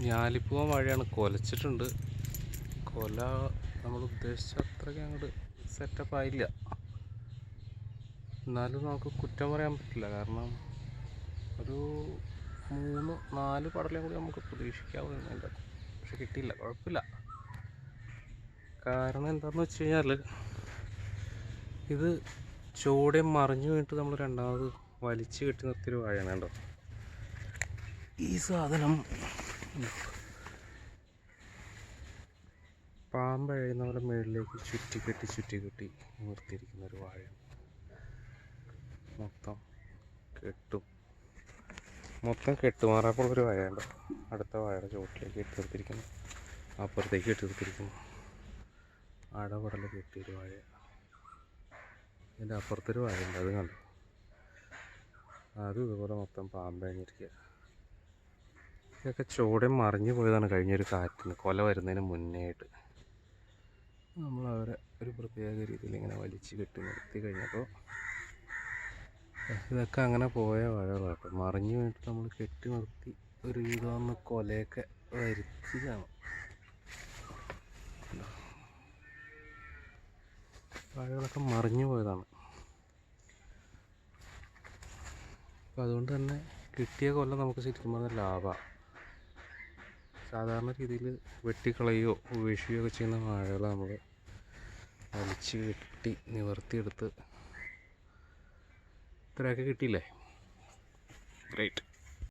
ഞാലിപ്പൂവൻ വാഴയാണ് കൊലച്ചിട്ടുണ്ട്. കൊല നമ്മൾ ഉദ്ദേശിച്ച അത്രയ്ക്ക് അങ്ങോട്ട് സെറ്റപ്പ് ആയില്ല. എന്നാലും നമുക്ക് കുറ്റം പറയാൻ പറ്റില്ല. കാരണം ഒരു മൂന്ന് നാല് പടലയും കൂടി നമുക്ക് പ്രതീക്ഷിക്കാവുന്നതിന്റെ അകത്ത്. പക്ഷെ കിട്ടിയില്ല. കുഴപ്പമില്ല. കാരണം എന്താണെന്ന് വെച്ച് കഴിഞ്ഞാൽ ഇത് ചുവടെ മറിഞ്ഞു വീണിട്ട് നമ്മൾ രണ്ടാമത് വലിച്ചു കെട്ടി നിർത്തിയൊരു വാഴയാണ് കേട്ടോ ഈ സാധനം പാമ്പ് എഴുന്ന പോലെ മുകളിലേക്ക് ചുറ്റി കെട്ടി ചുറ്റി കെട്ടി നിർത്തിയിരിക്കുന്ന ഒരു വാഴ. മൊത്തം കെട്ടും. മൊത്തം കെട്ടുമാറാപ്പുള്ള ഒരു വാഴയുണ്ട്. അടുത്ത വാഴയുടെ ചുവട്ടിലേക്ക് കെട്ടി നിർത്തിയിരിക്കുന്നു. അപ്പുറത്തേക്ക് കെട്ടി നിർത്തിയിരിക്കുന്നു. അടപടൽ കെട്ടിയൊരു വാഴ. ഇതിന്റെ അപ്പുറത്തൊരു വാഴയുണ്ട്. അത് കണ്ടു? അതും ഇതുപോലെ മൊത്തം പാമ്പഴിഞ്ഞിരിക്കുക ഇതൊക്കെ ചൂടെ മറിഞ്ഞു പോയതാണ് കഴിഞ്ഞൊരു കാറ്റിന്. കൊല വരുന്നതിന് മുന്നേ നമ്മൾ അവരെ ഒരു പ്രത്യേക രീതിയിൽ ഇങ്ങനെ വലിച്ച് കെട്ടി നിർത്തി കഴിഞ്ഞപ്പോൾ ഇതൊക്കെ അങ്ങനെ പോയ വാഴകളാണ് മറിഞ്ഞു വീണിട്ട് നമ്മൾ കെട്ടി നിർത്തി ഒരു വിധം കൊലയൊക്കെ വരുത്തിയതാണ്. വഴകളൊക്കെ മറിഞ്ഞു പോയതാണ്. അപ്പം അതുകൊണ്ട് തന്നെ കിട്ടിയ കൊല്ലം നമുക്ക് ശരിക്കും പറഞ്ഞാൽ ലാഭമാണ്. സാധാരണ രീതിയിൽ വെട്ടിക്കളയുകയോ ഉപേക്ഷിക്കുകയോ ഒക്കെ ചെയ്യുന്ന വാഴകൾ നമ്മൾ വലിച്ച് വെട്ടി നിവർത്തിയെടുത്ത് ഇത്രയൊക്കെ കിട്ടിയില്ലേ? ഗ്രേറ്റ്